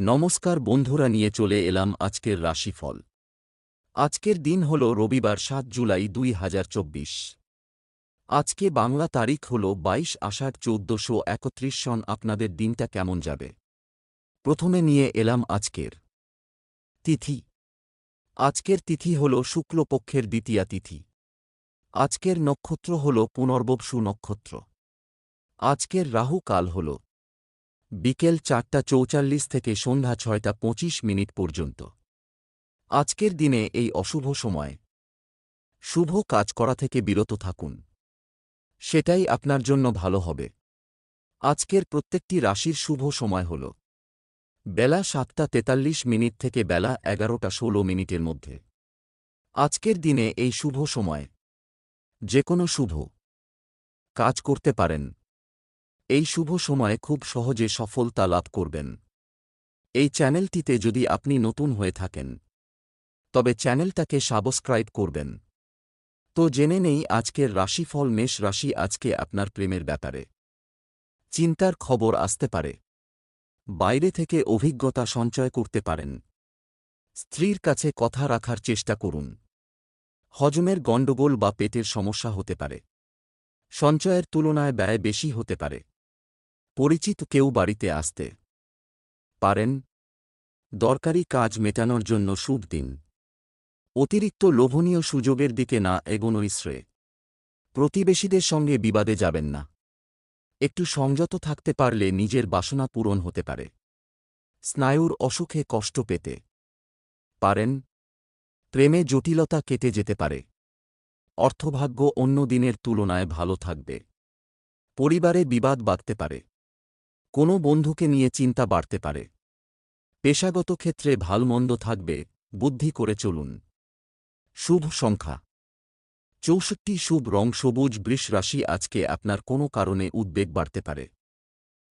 নমস্কার বন্ধুরা, নিয়ে চলে এলাম আজকের রাশিফল। আজকের দিন হল রবিবার, সাত জুলাই দুই হাজার চব্বিশ। আজকে বাংলা তারিখ হল বাইশ আষাঢ় চৌদ্দশো একত্রিশ সন। আপনাদের দিনটা কেমন যাবে? প্রথমে নিয়ে এলাম আজকের তিথি। আজকের তিথি হল শুক্লপক্ষের দ্বিতীয়া তিথি। আজকের নক্ষত্র হল পুনর্বসু নক্ষত্র। আজকের রাহু কাল হল বিকেল চারটা চৌচাল্লিশ থেকে সন্ধ্যা ছয়টা পঁচিশ মিনিট পর্যন্ত। আজকের দিনে এই অশুভ সময়। শুভ কাজ করা থেকে বিরত থাকুন। সেটাই আপনার জন্য ভালো হবে। আজকের প্রত্যেকটি রাশির শুভ সময় হল। বেলা সাতটা তেতাল্লিশ মিনিট থেকে বেলা এগারোটা ষোলো মিনিটের মধ্যে। আজকের দিনে এই শুভ সময়। যে কোনো শুভ। কাজ করতে পারেন। এই শুভ সময়ে খুব সহজে সফলতা লাভ করবেন। এই চ্যানেলটিতে যদি আপনি নতুন হয়ে থাকেন, তবে চ্যানেলটাকে সাবস্ক্রাইব করবেন। তো জেনে নেই আজকের রাশিফল মেষ রাশি আজকে আপনার প্রেমের ব্যাপারে। চিন্তার খবর আসতে পারে। বাইরে থেকে অভিজ্ঞতা সঞ্চয় করতে পারেন। স্ত্রীর কাছে কথা রাখার চেষ্টা করুন। হজমের গণ্ডগোল বা পেটের সমস্যা হতে পারে। সঞ্চয়ের তুলনায় ব্যয় বেশি হতে পারে। পরিচিত কেউ বাড়িতে আসতে পারেন। দরকারি কাজ মেটানোর জন্য শুভ দিন। অতিরিক্ত লোভনীয় সুযোগের দিকে না এগোনোই শ্রেয়। প্রতিবেশীদের সঙ্গে বিবাদে যাবেন না। একটু সংযত থাকতে পারলে নিজের বাসনা পূরণ হতে পারে। স্নায়ুর অসুখে কষ্ট পেতে পারেন। প্রেমে জটিলতা কেটে যেতে পারে। অর্থভাগ্য অন্য দিনের তুলনায় ভালো থাকবে। পরিবারে বিবাদ বাড়তে পারে। কোনো বন্ধুকে নিয়ে চিন্তা বাড়তে পারে। পেশাগত ক্ষেত্রে ভালমন্দ থাকবে, বুদ্ধি করে চলুন। শুভ সংখ্যা। চৌষট্টি শুভ রং সবুজ বৃষ রাশি আজকে আপনার কোনো কারণে উদ্বেগ বাড়তে পারে।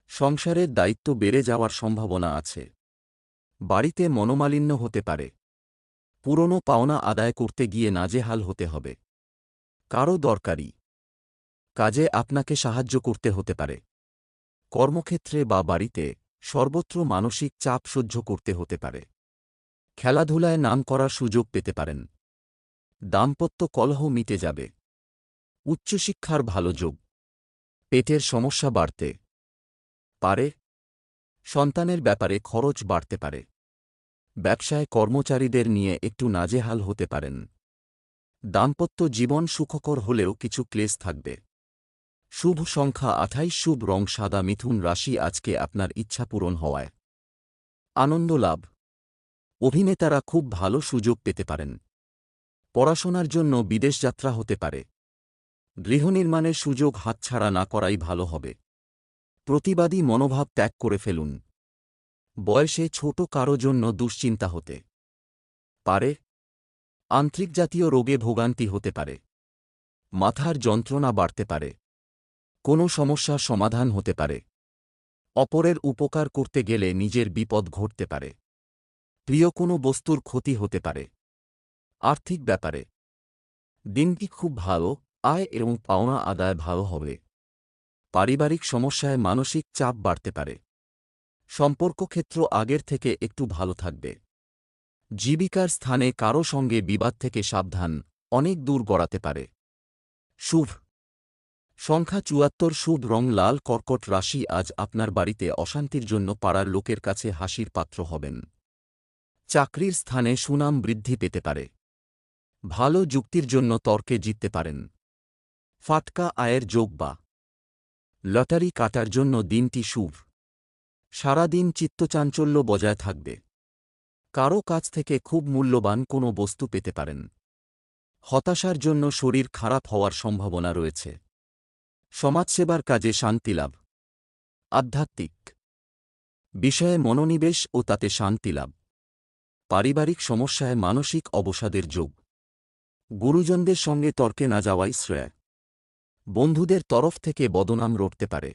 সংসারের দায়িত্ব বেড়ে যাওয়ার সম্ভাবনা আছে। বাড়িতে মনোমালিন্য হতে পারে। পুরনো পাওনা আদায় করতে গিয়ে নাজেহাল হতে হবে। কারও দরকারি। কাজে আপনাকে সাহায্য করতে হতে পারে। কর্মক্ষেত্রে বা বাড়িতে সর্বত্র মানসিক চাপ সহ্য করতে হতে পারে। খেলাধুলায় নাম করার সুযোগ পেতে পারেন। দাম্পত্য কলহ মিটে যাবে। উচ্চশিক্ষার ভালো যোগ। পেটের সমস্যা বাড়তে পারে। সন্তানের ব্যাপারে খরচ বাড়তে পারে। ব্যবসায় কর্মচারীদের নিয়ে একটু নাজেহাল হতে পারেন। দাম্পত্য জীবন সুখকর হলেও কিছু ক্লেশ থাকবে। শুভ সংখ্যা আঠাইশ, শুভ রং সাদা, মিথুন রাশি আজকে আপনার ইচ্ছা পূরণ হওয়ায়। আনন্দ লাভ। অভিনেতারা খুব ভালো সুযোগ পেতে পারেন। পড়াশোনার জন্য বিদেশ যাত্রা হতে পারে। গৃহনির্মাণের সুযোগ হাতছাড়া না করাই ভালো হবে। প্রতিবাদী মনোভাব ত্যাগ করে ফেলুন। বয়সে ছোট কারও জন্য দুশ্চিন্তা হতে পারে। আন্ত্রিক জাতীয় রোগে ভোগান্তি হতে পারে। মাথার যন্ত্রণা বাড়তে পারে। কোনো সমস্যা সমাধান হতে পারে। অপরের উপকার করতে গেলে নিজের বিপদ ঘটতে পারে। প্রিয় কোনো বস্তুর ক্ষতি হতে পারে। আর্থিক ব্যাপারে। দিনটি খুব ভালো, আয় এবং পাওনা আদায় ভালো হবে। পারিবারিক সমস্যায় মানসিক চাপ বাড়তে পারে। সম্পর্ক ক্ষেত্র আগের থেকে একটু ভালো থাকবে। জীবিকার স্থানে কারও সঙ্গে বিবাদ থেকে সাবধান, অনেক দূর গড়াতে পারে। শুভ। সংখ্যা চুয়াত্তর শুভ রং লাল কর্কট রাশি আজ আপনার বাড়িতে অশান্তির জন্য পাড়ার লোকের কাছে হাসির পাত্র হবেন। চাকরির স্থানে সুনাম বৃদ্ধি পেতে পারে। ভালো যুক্তির জন্য তর্কে জিততে পারেন। ফাটকা আয়ের যোগ বা লটারি কাটার জন্য দিনটি শুভ। সারাদিন চিত্তচাঞ্চল্য বজায় থাকবে। কারও কাছ থেকে খুব মূল্যবান কোনো বস্তু পেতে পারেন। হতাশার জন্য শরীর খারাপ হওয়ার সম্ভাবনা রয়েছে। সমাজসেবার কাজে শান্তিলাভ আধ্যাত্মিক। বিষয়ে মনোনিবেশ ও তাতে শান্তিলাভ পারিবারিক সমস্যায় মানসিক অবসাদের যোগ। গুরুজনদের সঙ্গে তর্কে না যাওয়াই শ্রেয়। বন্ধুদের তরফ থেকে বদনাম রটতে পারে।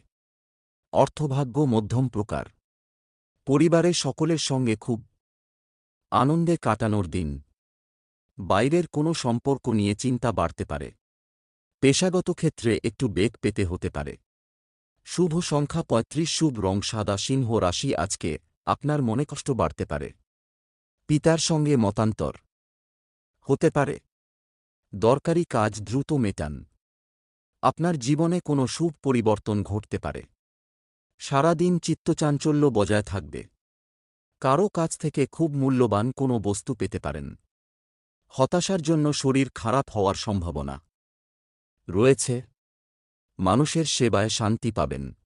অর্থভাগ্য মধ্যম প্রকার। পরিবারে সকলের সঙ্গে খুব আনন্দে কাটানোর দিন। বাইরের কোনো সম্পর্ক নিয়ে চিন্তা বাড়তে পারে। পেশাগত ক্ষেত্রে একটু বেগ পেতে হতে পারে। শুভ সংখ্যা পঁয়ত্রিশ, শুভ রং সাদা, সিংহ রাশি আজকে আপনার মনে কষ্ট বাড়তে পারে। পিতার সঙ্গে মতান্তর হতে পারে। দরকারি কাজ দ্রুত মেটান। আপনার জীবনে কোনো শুভ পরিবর্তন ঘটতে পারে। সারাদিন চিত্তচাঞ্চল্য বজায় থাকবে। কারও কাছ থেকে খুব মূল্যবান কোনো বস্তু পেতে পারেন। হতাশার জন্য শরীর খারাপ হওয়ার সম্ভাবনা। রয়েছে। মানুষের সেবায় শান্তি পাবেন।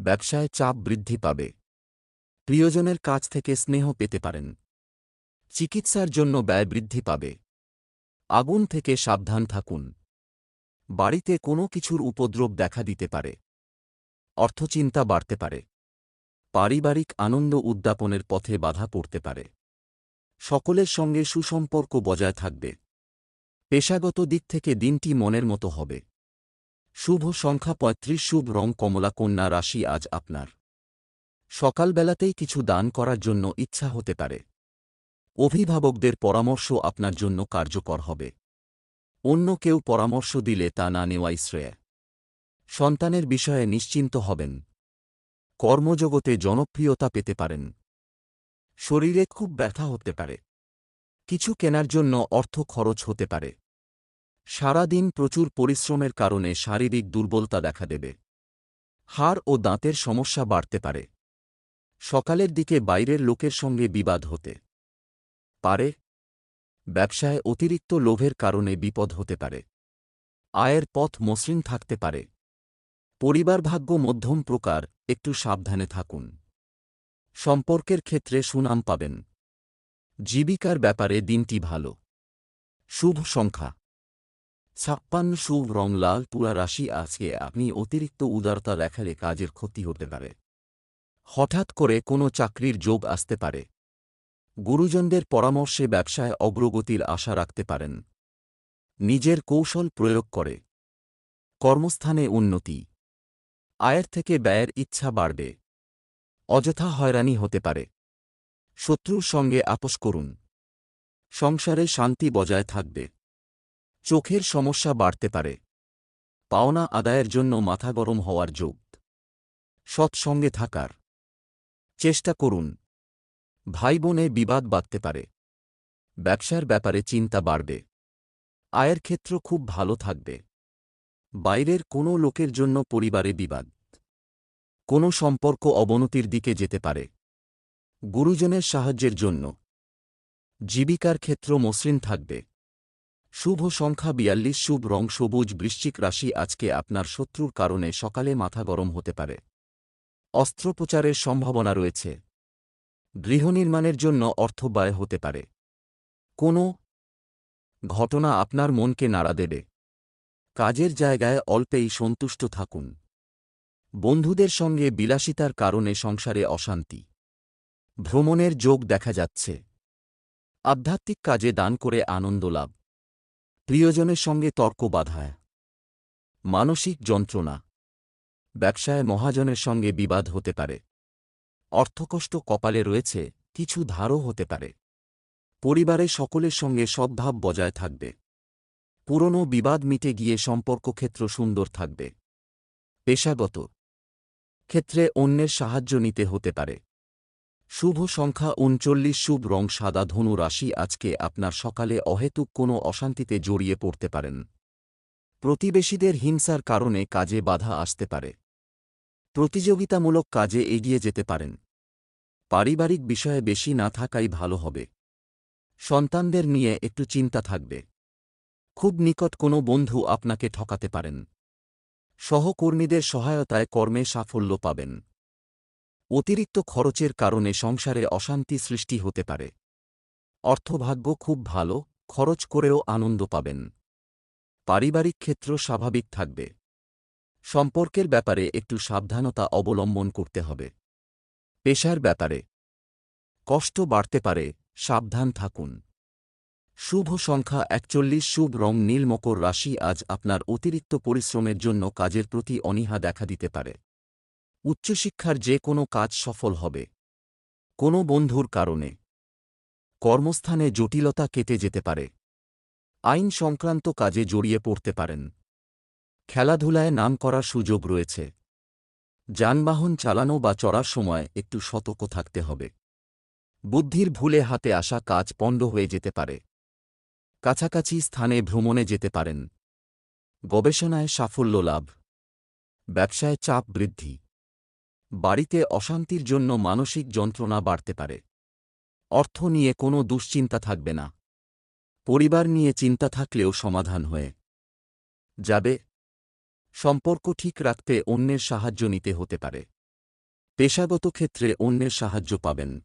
ব্যবসায় চাপ বৃদ্ধি পাবে। প্রিয়জনের কাছ থেকে স্নেহ পেতে পারেন। চিকিৎসার জন্য ব্যয় বৃদ্ধি পাবে। আগুন থেকে সাবধান থাকুন। বাড়িতে কোনো কিছুর উপদ্রব দেখা দিতে পারে। অর্থচিন্তা বাড়তে পারে। পারিবারিক আনন্দ উদ্যাপনের পথে বাধা পড়তে পারে। সকলের সঙ্গে সুসম্পর্ক বজায় থাকবে। পেশাগত দিক থেকে দিনটি মনের মতো হবে। শুভ সংখ্যা পঁয়ত্রিশ, শুভ রং কমলা, কন্যা রাশি আজ আপনার। সকালবেলাতেই কিছু দান করার জন্য ইচ্ছা হতে পারে। অভিভাবকদের পরামর্শ আপনার জন্য কার্যকর হবে। অন্য কেউ পরামর্শ দিলে তা না নেওয়াই শ্রেয়। সন্তানের বিষয়ে নিশ্চিন্ত হবেন। কর্মজগতে জনপ্রিয়তা পেতে পারেন। শরীরে খুব ব্যথা হতে পারে। কিছু কেনার জন্য অর্থ খরচ হতে পারে। সারাদিন প্রচুর পরিশ্রমের কারণে শারীরিক দুর্বলতা দেখা দেবে। হাড় ও দাঁতের সমস্যা বাড়তে পারে। সকালের দিকে বাইরের লোকের সঙ্গে বিবাদ হতে পারে। ব্যবসায় অতিরিক্ত লোভের কারণে বিপদ হতে পারে। আয়ের পথ মসৃণ থাকতে পারে। পরিবার ভাগ্য মধ্যম প্রকার, একটু সাবধানে থাকুন। সম্পর্কের ক্ষেত্রে সুনাম পাবেন। জীবিকার ব্যাপারে দিনটি ভালো। শুভ সংখ্যা। ছাপ্পান্ন শুভ রং লাল পুরা রাশি আজকে আপনি অতিরিক্ত উদারতা দেখালে কাজের ক্ষতি হতে পারে। হঠাৎ করে কোনো চাকরির যোগ আসতে পারে। গুরুজনদের পরামর্শে ব্যবসায় অগ্রগতির আশা রাখতে পারেন। নিজের কৌশল প্রয়োগ করে। কর্মস্থানে উন্নতি। আয়ের থেকে ব্যয়ের ইচ্ছা বাড়বে। অযথা হয়রানি হতে পারে। শত্রুর সঙ্গে আপোষ করুন। সংসারে শান্তি বজায় থাকবে। চোখের সমস্যা বাড়তে পারে। পাওনা আদায়ের জন্য মাথা গরম হওয়ার যোগ। সৎসঙ্গে থাকার। চেষ্টা করুন। ভাই বোনে বিবাদ বাঁধতে পারে। ব্যবসার ব্যাপারে চিন্তা বাড়বে। আয়ের ক্ষেত্র খুব ভালো থাকবে। বাইরের কোনো লোকের জন্য পরিবারে বিবাদ। কোনো সম্পর্ক অবনতির দিকে যেতে পারে। গুরুজনের সাহায্যের জন্য। জীবিকার ক্ষেত্র মসৃণ থাকবে। শুভ সংখ্যা বিয়াল্লিশ, শুভ রং, সবুজ, বৃশ্চিক রাশি আজকে আপনার শত্রুর কারণে সকালে মাথা গরম হতে পারে। অস্ত্রোপচারের সম্ভাবনা রয়েছে। গৃহনির্মাণের জন্য অর্থ ব্যয় হতে পারে। কোনো ঘটনা আপনার মনকে নাড়া দেবে। কাজের জায়গায় অল্পেই সন্তুষ্ট থাকুন। বন্ধুদের সঙ্গে বিলাসিতার কারণে সংসারে অশান্তি। ভ্রমণের যোগ দেখা যাচ্ছে। আধ্যাত্মিক কাজে দান করে আনন্দ লাভ। প্রিয়জনের সঙ্গে তর্ক বাধায়। মানসিক যন্ত্রণা। ব্যবসায় মহাজনের সঙ্গে বিবাদ হতে পারে। অর্থকষ্ট কপালে রয়েছে, কিছু ধারও হতে পারে। পরিবারে সকলের সঙ্গে সদ্ভাব বজায় থাকবে। পুরনো বিবাদ মিটে গিয়ে সম্পর্ক ক্ষেত্র সুন্দর থাকবে। পেশাগত। ক্ষেত্রে অন্যের সাহায্য নিতে হতে পারে। শুভ সংখ্যা উনচল্লিশ, শুভ রং সাদা, ধনু রাশি আজকে আপনার সকালে অহেতুক কোনো অশান্তিতে জড়িয়ে পড়তে পারেন। প্রতিবেশীদের হিংসার কারণে কাজে বাধা আসতে পারে। প্রতিযোগিতামূলক কাজে এগিয়ে যেতে পারেন। পারিবারিক বিষয়ে বেশি না থাকাই ভালো হবে। সন্তানদের নিয়ে একটু চিন্তা থাকবে। খুব নিকট কোনো বন্ধু আপনাকে ঠকাতে পারেন। সহকর্মীদের সহায়তায় কর্মে সাফল্য পাবেন। অতিরিক্ত খরচের কারণে সংসারে অশান্তি সৃষ্টি হতে পারে। অর্থভাগ্য খুব ভালো, খরচ করেও আনন্দ পাবেন। পারিবারিক ক্ষেত্র স্বাভাবিক থাকবে। সম্পর্কের ব্যাপারে একটু সাবধানতা অবলম্বন করতে হবে। পেশার ব্যাপারে। কষ্ট বাড়তে পারে, সাবধান থাকুন। শুভ সংখ্যা একচল্লিশ, শুভ রং নীল মকর রাশি আজ আপনার অতিরিক্ত পরিশ্রমের জন্য কাজের প্রতি অনীহা দেখা দিতে পারে। উচ্চশিক্ষার যে কোনো কাজ সফল হবে। কোনো বন্ধুর কারণে। কর্মস্থানে জটিলতা কেটে যেতে পারে। আইন সংক্রান্ত কাজে জড়িয়ে পড়তে পারেন। খেলাধুলায় নাম করার সুযোগ রয়েছে। যানবাহন চালানো বা চড়ার সময় একটু সতর্ক থাকতে হবে। বুদ্ধির ভুলে হাতে আসা কাজ পণ্ড হয়ে যেতে পারে। কাছাকাছি স্থানে ভ্রমণে যেতে পারেন। গবেষণায় সাফল্য লাভ। ব্যবসায় চাপ বৃদ্ধি। বাড়িতে অশান্তির জন্য মানসিক যন্ত্রণা বাড়তে পারে। অর্থ নিয়ে কোনো দুশ্চিন্তা থাকবে না। পরিবার নিয়ে চিন্তা থাকলেও সমাধান হয়ে যাবে। সম্পর্ক ঠিক রাখতে অন্যের সাহায্য নিতে হতে পারে। পেশাগত ক্ষেত্রে অন্যের সাহায্য পাবেন।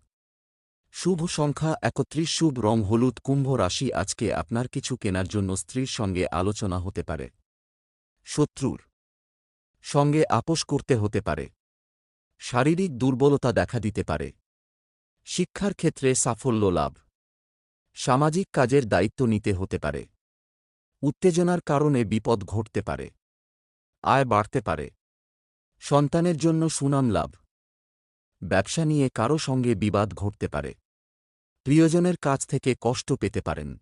শুভ সংখ্যা একত্রিশ, শুভ রং হলুদ, কুম্ভ রাশি আজকে আপনার কিছু কেনার জন্য স্ত্রীর সঙ্গে আলোচনা হতে পারে। শত্রুর সঙ্গে আপোষ করতে হতে পারে। শারীরিক দুর্বলতা দেখা দিতে পারে। শিক্ষার ক্ষেত্রে সাফল্য লাভ। সামাজিক কাজের দায়িত্ব নিতে হতে পারে। উত্তেজনার কারণে বিপদ ঘটতে পারে। আয় বাড়তে পারে। সন্তানের জন্য সুনাম লাভ। ব্যবসা নিয়ে কারও সঙ্গে বিবাদ ঘটতে পারে। প্রিয়জনের কাছ থেকে কষ্ট পেতে পারেন।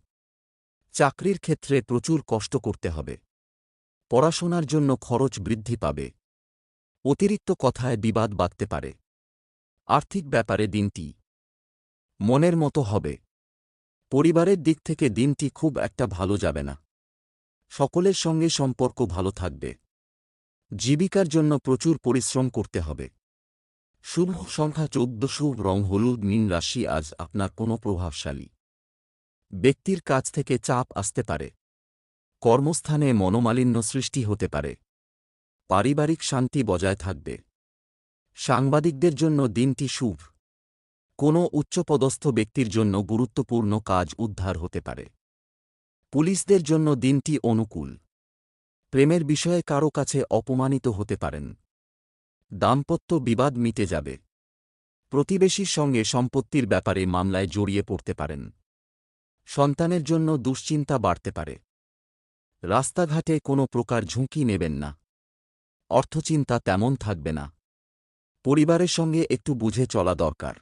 চাকরির ক্ষেত্রে প্রচুর কষ্ট করতে হবে। পড়াশোনার জন্য খরচ বৃদ্ধি পাবে। অতিরিক্ত কথায় বিবাদ বাঁধতে পারে। আর্থিক ব্যাপারে দিনটি মনের মতো হবে। পরিবারের দিক থেকে দিনটি খুব একটা ভালো যাবে না। সকলের সঙ্গে সম্পর্ক ভালো থাকবে। জীবিকার জন্য প্রচুর পরিশ্রম করতে হবে। শুভ সংখ্যা চৌদ্দ, শুভ রং, হলুদ নীল রাশি আজ আপনার কোনো প্রভাবশালী ব্যক্তির কাছ থেকে চাপ আসতে পারে। কর্মস্থানে মনোমালিন্য সৃষ্টি হতে পারে। পারিবারিক শান্তি বজায় থাকবে। সাংবাদিকদের জন্য দিনটি শুভ। কোনো উচ্চপদস্থ ব্যক্তির জন্য গুরুত্বপূর্ণ কাজ উদ্ধার হতে পারে। পুলিশদের জন্য দিনটি অনুকূল। প্রেমের বিষয়ে কারও কাছে অপমানিত হতে পারেন। দাম্পত্য বিবাদ মিটে যাবে। প্রতিবেশীর সঙ্গে সম্পত্তির ব্যাপারে মামলায় জড়িয়ে পড়তে পারেন। সন্তানের জন্য দুশ্চিন্তা বাড়তে পারে। রাস্তাঘাটে কোনো প্রকার ঝুঁকি নেবেন না। অর্থচিন্তা তেমন থাকবে না। পরিবারের সঙ্গে একটু বুঝে চলা দরকার।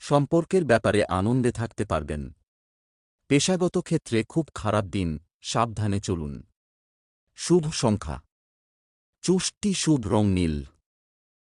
সম্পর্কের ব্যাপারে আনন্দে থাকতে পারবেন। পেশাগত ক্ষেত্রে খুব খারাপ দিন, সাবধানে চলুন। শুভ সংখ্যা। চুষ্টি শুভ রং নীল।